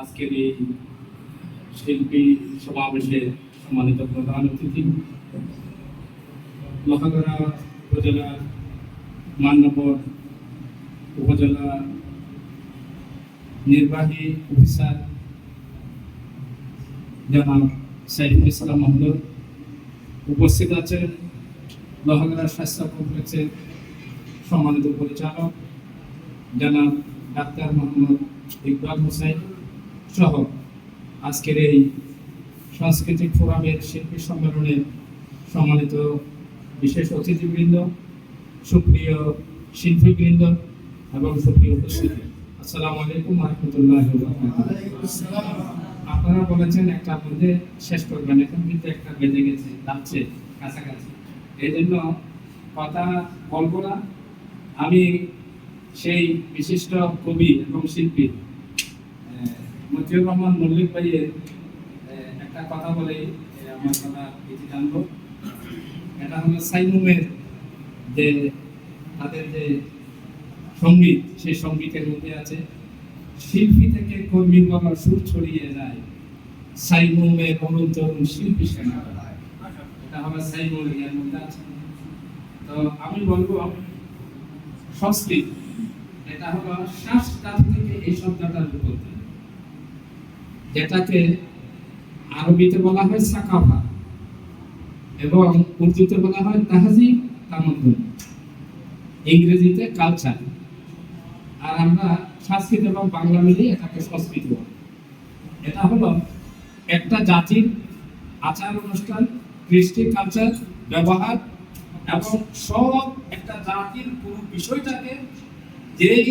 আজকের এই শিল্পী সমাবেশে সম্মানিত প্রধান অতিথি লোহাগড়া উপজেলা মান্যবর উপজেলা নির্বাহী অফিসার জনাব সাইফুল ইসলাম মহম্মদ উপস্থিত আছেন লোহাগড়া স্বাস্থ্য কমপ্লেক্সের সম্মানিত পরিচালক জনাব ডাক্তার মোহাম্মদ ইকবাল হোসেন সহ আজকের এই সাংস্কৃতিক ফোরামের শিল্পী সম্মেলনে সম্মানিত বিশেষ অতিথিবৃন্দ, সুপ্রিয় শিল্পীবৃন্দ এবং সুপ্রিয় উপস্থিতি। আসসালামু আলাইকুম রহমতুল্লাহ আপনারা বলেছেন একটা মধ্যে শেষ করবেন এখন কিন্তু একটা বেঁধে গেছে, যাচ্ছে কাছাকাছি। এই জন্য কথা বলব না। আমি সেই বিশিষ্ট কবি এবং শিল্পী মতিউর রহমান মল্লিক ভাইয়ের একটা কথা বলে আমার কথা এটি জানব। এটা হলো সাইমুমের যে তাদের যে সংগীত, সেই সঙ্গীতের মধ্যে আছে, শিল্পী থেকে কর্মী বলার সুর ছড়িয়ে যায় সাইমুমে তরুণ শিল্পী সেনা এটা হলো সাইমুম এর মধ্যে আছে। তো আমি বলব সংস্কৃত। এটা হলো শ্বাস থেকে এই শব্দটার উৎপত্তি যেটাকে আরবিতে বলা হয় সাকাফা এবং উর্দুতে বলা হয় তাহাজিব, তামাদ্দুন। ইংরেজিতে কালচার। আর আমরা সংস্কৃত এবং বাংলা মিলিয়ে এটাকে সংস্কৃত বলি। এটা হলো একটা জাতির আচার অনুষ্ঠান, কৃষ্টি কালচার, ব্যবহার এবং সব একটা জাতির পুরো বিষয়টাকে যেই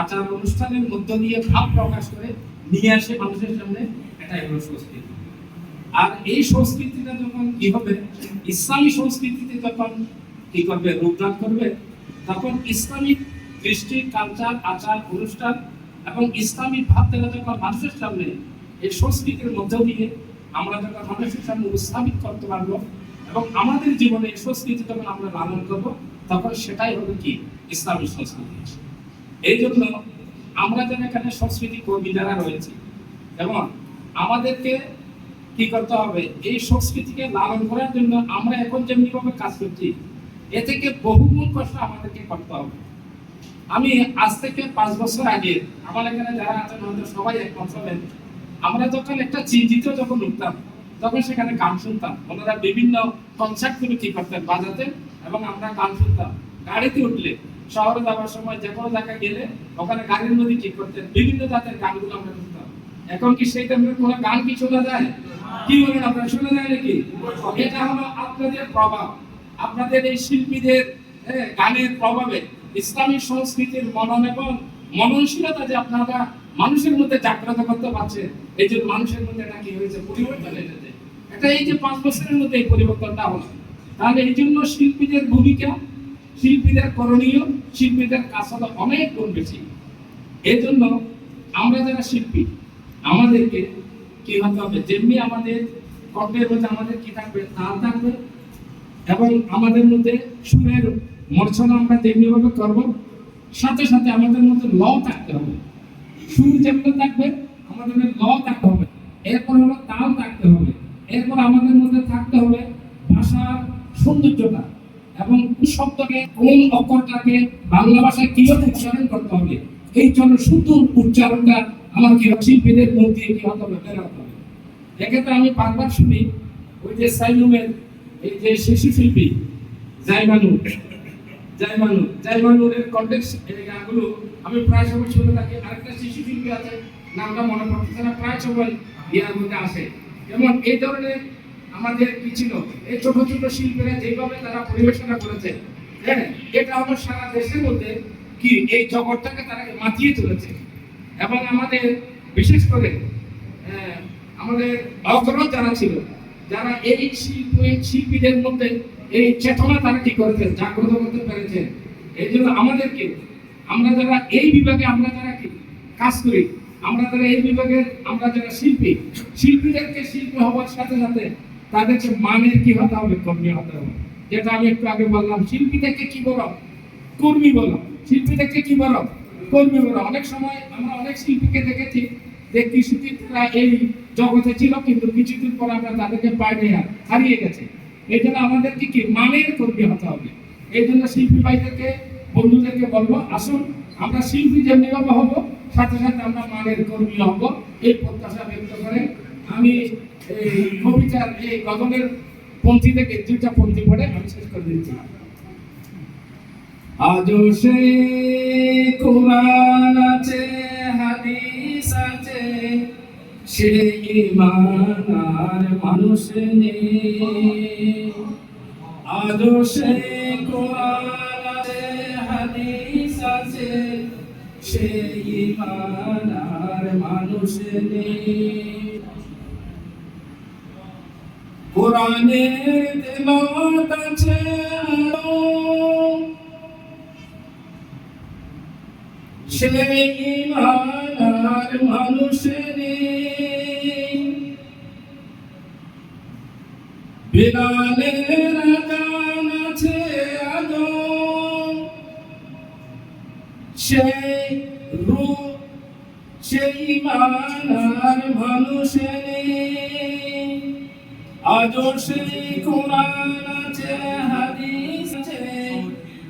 আচার অনুষ্ঠানের মধ্য দিয়ে ভাব প্রকাশ করে নিয়ে আসে মানুষের সামনে এটাই হলো সংস্কৃতি। আর এই সংস্কৃতিটা যখন কি হবে, ইসলামী সংস্কৃতিতে যখন কি করবে, রূপদান করবে, তখন ইসলামিক দৃষ্টি কালচার, আচার, অনুষ্ঠান এবং ইসলামী ভাবধারা যখন মানুষের সামনে এই সংস্কৃতির মধ্য দিয়ে আমরা যখন মানুষের সামনে উপস্থাপিত করতে পারব এবং আমাদের জীবনে সংস্কৃতি যখন আমরা লালন করব, তখন সেটাই হবে কি? ইসলামী সংস্কৃতি। এই জন্য আমরা যারা এখানে সংস্কৃতি কর্মী যারা রয়েছি, এবং আমাদেরকে কি করতে হবে? এই সংস্কৃতিকে লালন করার জন্য আমরা এখন যেমনি ভাবে কাজ করছি, এ থেকে বহুগুণ কষ্ট আমাদেরকে করতে হবে। আমি আজ থেকে পাঁচ বছর আগে আমার এখানে যারা আছেন হয়তো সবাই একমত হবেন আমরা যখন একটা চিন্তিত যখন উঠতাম, তখন সেখানে গান শুনতাম। ওনারা বিভিন্ন কনসার্টগুলো কি করতেন বাজাতেন এবং আমরা গান শুনতাম। গাড়িতে উঠলে শহরে যাওয়ার সময় যে কোনো জায়গায় গেলে ওখানে গাড়ির মধ্যে কি করতেন বিভিন্ন জাতের গানগুলো আমরা শুনতাম। এখন কি সেই টাইমের কোনো গান কি শোনা যায়? কি বলেন আপনারা শোনা যায় নাকি? এটা হলো আপনাদের প্রভাব। আপনাদের এই শিল্পীদের হ্যাঁ, গানের প্রভাবে ইসলামী সংস্কৃতির মনন এবং মননশীলতা যে আপনারা মানুষের মধ্যে জাগ্রত করতে পারছেন এই যে মানুষের মধ্যে এটা কি হয়েছে পরিবর্তন এসেছে। এটা এই যে পাঁচ বছরের মধ্যে এই পরিবর্তনটা হলো। তাহলে এই জন্য শিল্পীদের ভূমিকা শিল্পীদের করণীয়, শিল্পীদের কাজ হলো অনেক গুণ বেশি। এই জন্য আমরা যারা শিল্পী, আমাদেরকে কি হতে হবে? যেমনি আমাদের কণ্ঠের মধ্যে আমাদের কি থাকবে? তাল থাকবে এবং আমাদের মধ্যে সুরের মর্ছনা আমরা তেমনি ভাবে করব। সাথে সাথে আমাদের মধ্যে ল থাকতে হবে। সুর যেমন থাকবে, আমাদের ল থাকতে হবে। এরপর হলো তাল থাকতে হবে। এরপর আমাদের মধ্যে থাকতে হবে ভাষার সৌন্দর্যতা। এবং শব্দকে কোন অক্ষরটাকে বাংলা ভাষায় কীভাবে উচ্চারণ করতে হবে, এই জন্য শুদ্ধ উচ্চারণটা আমাকে শিল্পীদের মুখ দিয়ে কি হতে হবে হবে। এক্ষেত্রে আমি বারবার শুনি, ওই যে সাইলুমের এই যে শিশু শিল্পী, জাইমানু জাইমানু, জাইমানুরের কন্টেক্স গানগুলো আমি প্রায় সময় শুনে থাকি, আরেকটা শিশু শিল্পী আছে, নামটা মনে পড়তেছে না, প্রায় সময় ইয়ার মধ্যে আসে। যেমন এই ধরনের আমাদের কি ছিল? এই ছোট ছোট শিল্পীরা যেভাবে তারা পরিবেশনা করেছে হ্যাঁ? এটা হলো সারা দেশের মধ্যে কি এই জগৎটাকে তারা মাতিয়ে তুলেছে। এবং আমাদের বিশেষ করে আহ, আমাদের অগ্রজ যারা ছিল যারা এই শিল্প শিল্পীদের মধ্যে এই চেতনা তারা কি করেছেন জাগ্রত করতে পেরেছেন এই জন্য আমাদেরকে আমরা যারা এই বিভাগে আমরা যারা কি কাজ করি আমরা যারা এই বিভাগের আমরা যারা শিল্পী শিল্পীদেরকে শিল্পী হওয়ার সাথে সাথে তাদেরকে মানের কি হতে হবে কর্মী হতে হবে। যেটা আমি একটু আগে বললাম শিল্পী থেকে কি বলো? কর্মী বলো। শিল্পী থেকে কি বলো? কর্মী বলে। অনেক সময় আমরা অনেক শিল্পীকে দেখেছি, যে কৃষিচিত্রা এই জগতে ছিল, কিন্তু কিছুদিন পর আমরা তাদেরকে পাইনি আর হারিয়ে গেছে। এই জন্য আমাদেরকে কি মানের কর্মী হতে হবে? এই জন্য শিল্পী ভাইদেরকে, বন্ধুদেরকে বলব, আসুন, আমরা শিল্পী যেমনি ভাবে হব, সাথে সাথে আমরা মানের কর্মী হব। এই প্রত্যাশা ব্যক্ত করে আমি এই কবিতার, এই গজলের পন্থী থেকে দুইটা পন্থী পড়ে, আমি শেষ করে দিচ্ছি। আজও সে কোরআন আছে, হাদিস আছে সে ইমান আর মানুষ নেই। আজও সে কোরআন আছে, হাদিস আছে সে ইমান আর মানুষ নেই। কোরআনের তেলাওয়াত আছে আলো সেই আর মানুষের বিলালের আজান আছে আজো সেই রূ সেই মানুষের আজও সেই কোরআন আছে, হাদিস আছে।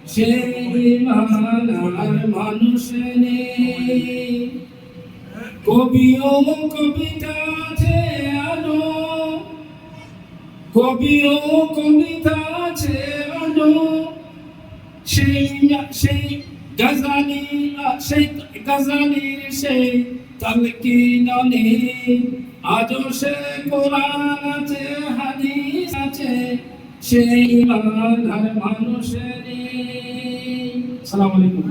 সেই মান আর মানুষ নেই। কবি ও কবিতা আছে আলো। কবি ও কবিতা আছে আলো। সেই সেই গজালি, সেই গজালির সেই তালকিনানি আজও সে কোরআন আছে হাদিস আছে সেই আর মানুষের সালাম আলাইকুম।